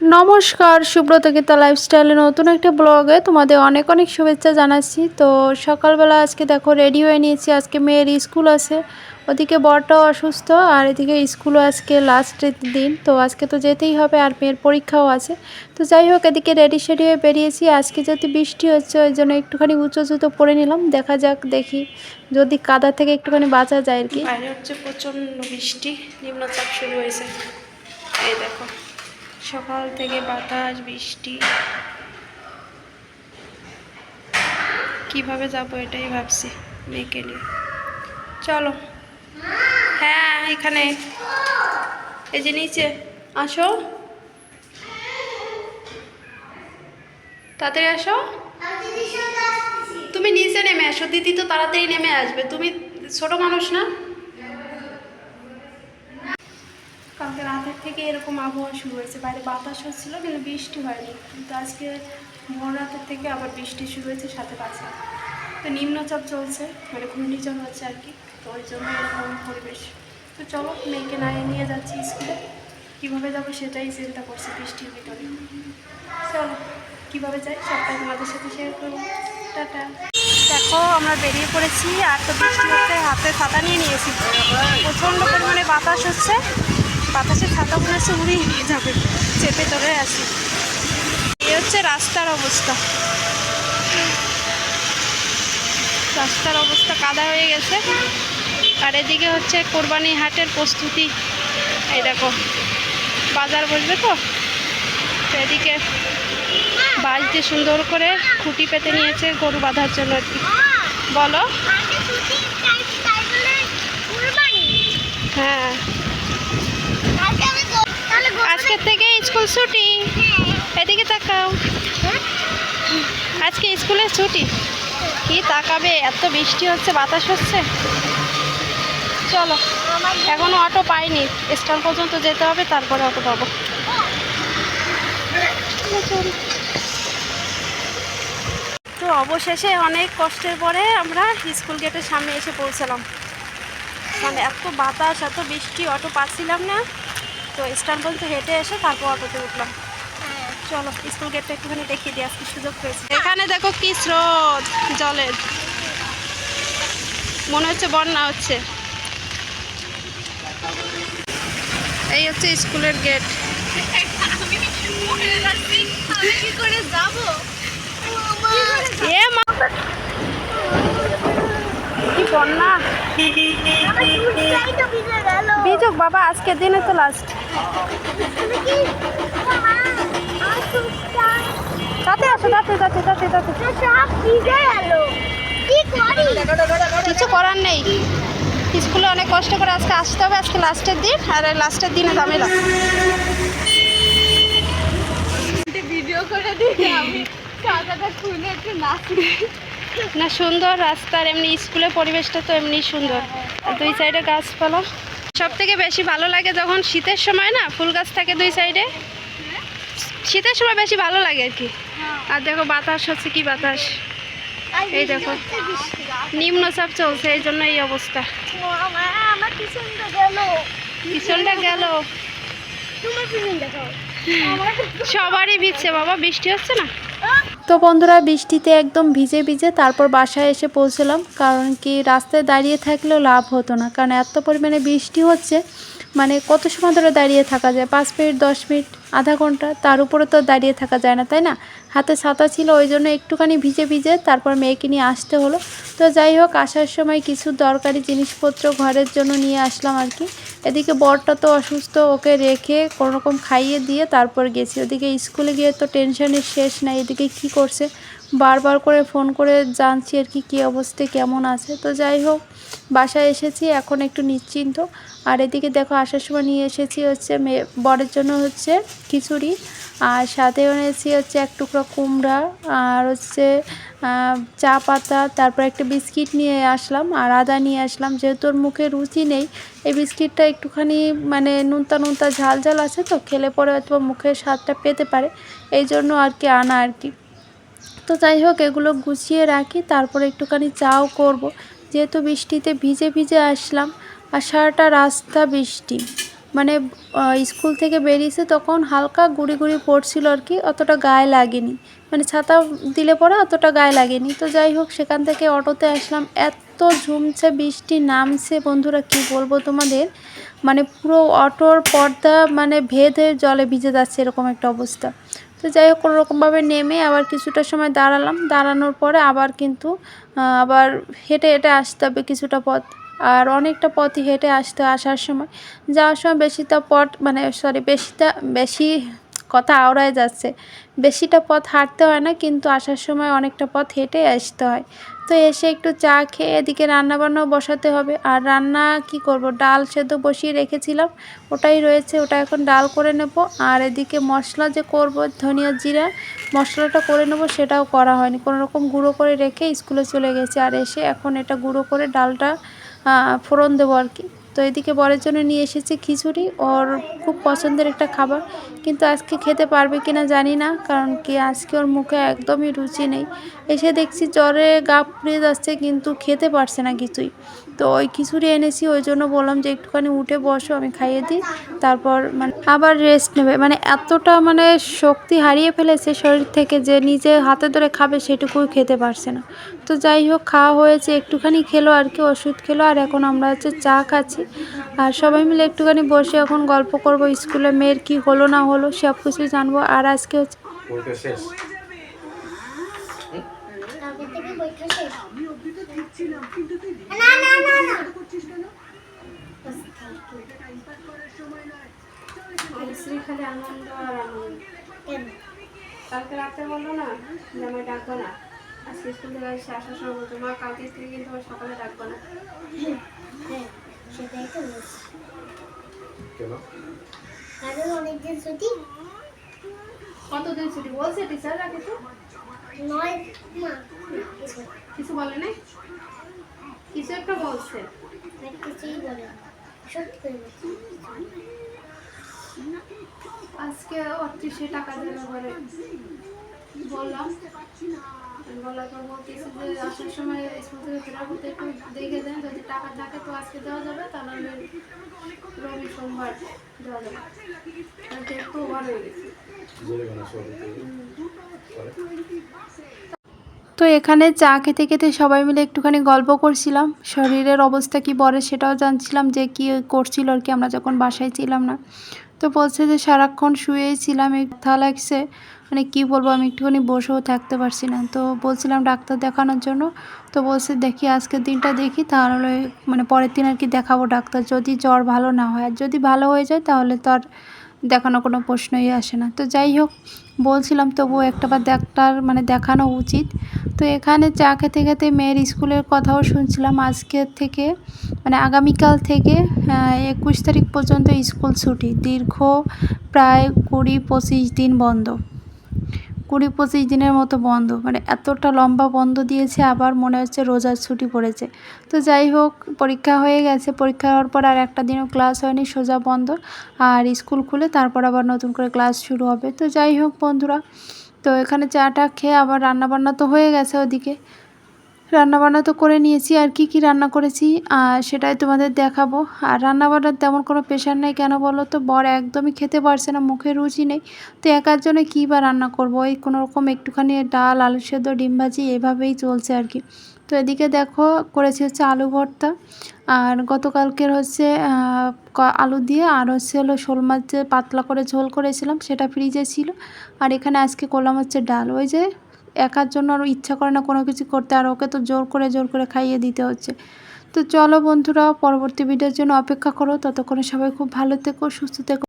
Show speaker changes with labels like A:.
A: নমস্কার, সুব্রত গীতা লাইফস্টাইলে নতুন একটা ব্লগে তোমাদের অনেক অনেক শুভেচ্ছা জানাচ্ছি। তো সকালবেলা আজকে দেখো রেডি হয়ে নিয়েছি, আজকে মেয়ের স্কুল আছে। ওদিকে বরটাও অসুস্থ আর এদিকে স্কুলও আজকে লাস্ট দিন। তো আজকে তো যেতেই হবে আর মেয়ের পরীক্ষাও আছে। তো যাই হোক, এদিকে রেডি সেডি হয়ে বেরিয়েছি। আজকে যেহেতু বৃষ্টি হচ্ছে, ওই জন্য একটুখানি উঁচু জুতো পরে নিলাম। দেখা যাক, দেখি যদি কাদা থেকে একটুখানি বাঁচা যায় আর কি।
B: হচ্ছে প্রচণ্ড বৃষ্টি, নিম্নচাপ শুরু হয়েছে। এই দেখো। সকাল থেকে বাতাস, বৃষ্টি। কীভাবে যাব এটাই ভাবছি নিয়ে। চলো। হ্যাঁ এখানে। এই যে নিচে, আসো। তাড়াতাড়ি আসো। তুমি নিচে নেমে আসো, দিদি তো তাড়াতাড়ি নেমে আসবে। তুমি ছোট মানুষ না? কালকে রাতের থেকে এরকম আবহাওয়া শুরু হয়েছে। বাইরে বাতাস হচ্ছিল, কিন্তু বৃষ্টি হয়নি। কিন্তু আজকে ভোর রাতের থেকে আবার বৃষ্টি শুরু হয়েছে, সাথে বাজে তো নিম্নচাপ চলছে মানে ঘূর্ণিঝড় হচ্ছে আর কি। তো ওই জন্য এরকম পরিবেশ। তো চলো, মেয়েকে না নিয়ে যাচ্ছি স্কুলে। কীভাবে যাব সেটাই চিন্তা করছি বৃষ্টির ভিতরে। চলো, কীভাবে যাই সবটাই তোমাদের সাথে শেয়ার করব। টাটা। দেখো, আমরা বেরিয়ে পড়েছি, আর তো বৃষ্টি হচ্ছে, হাতে ছাতা নিয়ে নিয়েছি। প্রচণ্ড পরিমাণে বাতাস হচ্ছে। বাতাসে ছাতা মনে হচ্ছে উড়িয়ে নিয়ে যাবে। চেপে ধরে আছি। এই হচ্ছে রাস্তার অবস্থা। রাস্তার অবস্থা কাদা হয়ে গেছে। আর এদিকে হচ্ছে কোরবানি হাটের প্রস্তুতি। এই দেখো বাজার বসবে তো? তো এদিকে বাঁশ দিয়ে সুন্দর করে খুঁটি পেতে নিয়েছে গরু বাঁধার জন্য আর কি। বলো? হ্যাঁ। আজকের থেকে স্কুল ছুটি। এদিকে তাকাও। আজকে স্কুলে ছুটি। কি তাকাবে? এত বৃষ্টি হচ্ছে, বাতাস হচ্ছে। চলো, এখনও অটো পাইনি। স্ট্যান্ড পর্যন্ত যেতে হবে, তারপরে অটো পাবো। তো অবশেষে অনেক কষ্টের পরে আমরা স্কুল গেটের সামনে এসে পৌঁছালাম। মানে এত বাতাস, এত বৃষ্টি, অটো পাচ্ছিলাম না। তো স্ট্যান্ড পর্যন্ত হেঁটে এসে তারপর অটোতে উঠলাম। চলো স্কুল গেটটা একটুখানি দেখিয়ে দিই আজকে সুযোগ পেয়েছি। এখানে দেখো কি স্রোত জলের মনে হচ্ছে বন্যা হচ্ছে। এই হচ্ছে স্কুলের গেট এ মা! কি বন্যা বিযোগ বাবা আজকের দিনে তো লাস্ট তাতে আসো তাতে তাতে তাতে তাতে। কিছু করার নেই। স্কুলে অনেক কষ্ট করে আজকে আসতে হবে আজকে লাস্টের দিন আর লাস্টের দিনে ঝামেলা
C: ভিডিও করে দিই আমি ছাতাটা খুলে একটু নাচি।
B: না সুন্দর রাস্তার এমনি স্কুলের পরিবেশটা তো এমনি সুন্দর। আর দুই সাইডে গাছপালা। সব থেকে বেশি ভালো লাগে যখন শীতের সময় না ফুল গাছ থাকে দুই সাইডে। শীতের সময় বেশি ভালো লাগে আর কি। আর দেখো বাতাস হচ্ছে কি বাতাস। এই দেখো নিম্নচাপ চলছে এই জন্য এই অবস্থা।
C: পিছনটা গেল।
B: সবারই ভিজছে বাবা বৃষ্টি হচ্ছে না?
A: তো বন্ধুরা, বৃষ্টিতে একদম ভিজে ভিজে তারপর বাসায় এসে পৌঁছলাম। কারণ কি, রাস্তায় দাঁড়িয়ে থাকলেও লাভ হতো না। কারণ এত পরিমাণে বৃষ্টি হচ্ছে মানে কত সময় ধরে দাঁড়িয়ে থাকা যায়? পাঁচ মিনিট, দশ মিনিট আধা ঘণ্টা। তার উপরে তো দাঁড়িয়ে থাকা যায় না, তাই না? হাতে ছাতা ছিল, ওই জন্য একটুখানি ভিজে ভিজে তারপর মেয়েকে নিয়ে আসতে হলো। তো যাই হোক, আসার সময় কিছু দরকারি জিনিসপত্র ঘরের জন্য নিয়ে আসলাম আর কি। এদিকে বরটা তো অসুস্থ, ওকে রেখে কোনোরকম খাইয়ে দিয়ে তারপর গেছি। ওদিকে স্কুলে গিয়ে তো টেনশনের শেষ নাই, এদিকে কি করছে? বারবার করে ফোন করে জানছি আর কি, কী অবস্থায় কেমন আছে। তো যাই হোক, বাসায় এসেছি, এখন একটু নিশ্চিন্ত। আর এদিকে দেখো, আসার সময় নিয়ে এসেছি হচ্ছে মেয়ে বরের জন্য হচ্ছে খিচুড়ি। আর সাথে এনেছি হচ্ছে এক টুকরো কুমড়া, আর হচ্ছে চা পাতা, তারপর একটা বিস্কিট নিয়ে আসলাম, আর আদা নিয়ে আসলাম। যেহেতু ওর মুখে রুচি নেই, এই বিস্কিটটা একটুখানি মানে নুনতা নুনতা ঝাল ঝাল আছে তো, খেলে পরে হয়তো মুখের স্বাদটা পেতে পারে। এই জন্য আর কি আনা আর কি। তো যাই হোক, এগুলো গুছিয়ে রাখি, তারপরে একটুখানি চাও করব। যেহেতু বৃষ্টিতে ভিজে ভিজে আসলাম, আর সারাটা রাস্তা বৃষ্টি। মানে স্কুল থেকে বেরিয়েছে তখন হালকা গুড়ি গুড়ি পড়ছিল আর কি, অতটা গায়ে লাগেনি। মানে ছাতা দিলে পরে অতটা গায়ে লাগেনি। তো যাই হোক, সেখান থেকে অটোতে আসলাম। এত ঝুমছে, বৃষ্টি নামছে, বন্ধুরা কি বলব তোমাদের? মানে পুরো অটোর পর্দা মানে ভেদে জলে ভিজে যাচ্ছে এরকম একটা অবস্থা। তো যাই হোক কোনোরকমভাবে নেমে আবার কিছুটা সময় দাঁড়ালাম। দাঁড়ানোর পরে আবার কিন্তু আবার হেঁটে হেঁটে আসতে হবে কিছুটা পথ। আর অনেকটা পথই হেঁটে আসতে আসার সময়। যাওয়ার সময় বেশিটা পথ মানে সরি বেশিটা, বেশি কথা আওড়ায় যাচ্ছে। বেশিটা পথ হাঁটতে হয় না, কিন্তু আসার সময় অনেকটা পথ হেঁটে আসতে হয়। তো এসে একটু চা খেয়ে এদিকে রান্নাবান্নাও বসাতে হবে। আর রান্না কি করব? ডাল সেদ্ধ বসিয়ে রেখেছিলাম, ওটাই রয়েছে, ওটা এখন ডাল করে নেব। আর এদিকে মশলা যে করব, ধনিয়া জিরা, মশলাটা করে নেব, সেটাও করা হয়নি। কোনো রকম গুঁড়ো করে রেখে স্কুলে চলে গেছে। আর এসে এখন এটা গুঁড়ো করে ডালটা ফোড়ন দেবো আর কি। তো এদিকে বরের জন্য নিয়ে এসেছি খিচুড়ি, ওর খুব পছন্দের একটা খাবার। কিন্তু আজকে খেতে পারবে কি না জানি না, কারণ কি আজকে ওর মুখে একদমই রুচি নেই। এসে দেখছি জ্বরে গা পুড়িয়ে যাচ্ছে, কিন্তু খেতে পারছে না কিছুই। তো ওই খিচুড়ি এনেছি, ওই জন্য বললাম যে একটুখানি উঠে বসো, আমি খাইয়ে দিই। তারপর মানে আবার রেস্ট নেবে। মানে এতটা মানে শক্তি হারিয়ে ফেলেছে শরীর থেকে যে নিজে হাতে ধরে খাবে সেটুকুই খেতে পারছে না। তো যাই হোক, খাওয়া হয়েছে, একটুখানি খেলো আর কি, ওষুধ খেলো। আর এখন আমরা হচ্ছে চা খাচ্ছি। আর সবাই মিলে একটুখানি বসে এখন গল্প করব স্কুলে মেয়ের কি হলো না হলো সব কিছু জানব। আর আজকে হচ্ছে
D: কালকে
B: রাতে বলল না যে ডাকবো না। আজকে স্কুল থেকে আসার সময় মা কালকে থেকে কিন্তু আমার সকালে ডাকবো না।
D: হ্যাঁ সেটাই তো বলছি
E: কেন?
D: কারণ অনেকদিন ছুটি।
B: কতদিন ছুটি? বলছে টিচাররা কিছু
D: নয় মা। কিছু
B: বলে নাই? কিছু একটা বলছে।
D: না কিছুই বলে সত্যি
B: আজকে অত্রিশে টাকা দেওয়ার পরে বললাম। বলার পর বলতেছি যে আসার সময় স্কুল থেকে ফেরার পথে একটু দেখে দেন যদি টাকা থাকে তো আজকে দেওয়া যাবে তাহলে রবি সোমবার দেওয়া যাবে। একটু ওভার হয়ে গেছে।
E: জরিমানা সহ দিতে হবে।
A: তো এখানে চা খেতে খেতে সবাই মিলে একটুখানি গল্প করছিলাম। শরীরের অবস্থা কি বলে সেটাও জানছিলাম যে কি করছিল আর কি আমরা যখন বাসায় ছিলাম না। তো বলছে যে সারাক্ষণ শুয়েই ছিলাম ব্যথা লাগছে। মানে কি বলব, আমি একটুখানি বসেও থাকতে পারছি না। তো বলছিলাম ডাক্তার দেখানোর জন্য। তো বলছে দেখি আজকের দিনটা দেখি, তাহলে মানে পরের দিন আর কি দেখাবো ডাক্তার। যদি জ্বর ভালো না হয়, আর যদি ভালো হয়ে যায়, তাহলে তো আর দেখানো কোনো প্রশ্নই আসে না। তো যাই হোক, বলছিলাম তবুও একটা বার ডাক্তার মানে দেখানো উচিত। তো এখানে চা খেতে খেতে মেয়ের স্কুলের কথাও শুনছিলাম আজকের থেকে। মানে আগামীকাল থেকে একুশ তারিখ পর্যন্ত স্কুল ছুটি, দীর্ঘ প্রায় কুড়ি পঁচিশ দিন বন্ধ। কুড়ি পঁচিশ দিনের মতো বন্ধ মানে এতটা লম্বা বন্ধ দিয়েছে, আবার মনে হচ্ছে রোজার ছুটি পড়েছে। তো যাই হোক, পরীক্ষা হয়ে গেছে, পরীক্ষা হওয়ার পর আর একটা দিনও ক্লাস হয়নি, সোজা বন্ধ। আর স্কুল খুলে তারপর আবার নতুন করে ক্লাস শুরু হবে। তো যাই হোক বন্ধুরা, তো এখানে চাটা খেয়ে আবার রান্নাবান্না তো হয়ে গেছে ওদিকে। রান্নাবান্না তো করে নিয়েছি, আর কি কি রান্না করেছি সেটাই তোমাদের দেখাবো। আর রান্নাবান্নার তেমন কোনো প্রেশার নেই কেন বলো তো? বর একদমই খেতে পারছে না, মুখে রুচি নেই। তো একার জন্য কী বা রান্না করব? ওই কোনো রকম একটুখানি ডাল, আলু সেদ্ধ, ডিম ভাজি, এভাবেই চলছে আর কি। তো এদিকে দেখো, করেছি হচ্ছে আলু ভর্তা, আর গতকালকের হচ্ছে আলু দিয়ে, আর হচ্ছে হলো শোল মাছের পাতলা করে ঝোল করেছিলাম, সেটা ফ্রিজে ছিল। আর এখানে আজকে করলাম হচ্ছে ডাল। ওই যে একার জন্য আর ইচ্ছা করে না কোনো কিছু করতে, আর ওকে তো জোর করে জোর করে খাইয়ে দিতে হচ্ছে। তো চলো বন্ধুরা, পরবর্তী ভিডিওর জন্য অপেক্ষা করো। ততক্ষণে সবাই খুব ভালো থেকো, সুস্থ থেকো।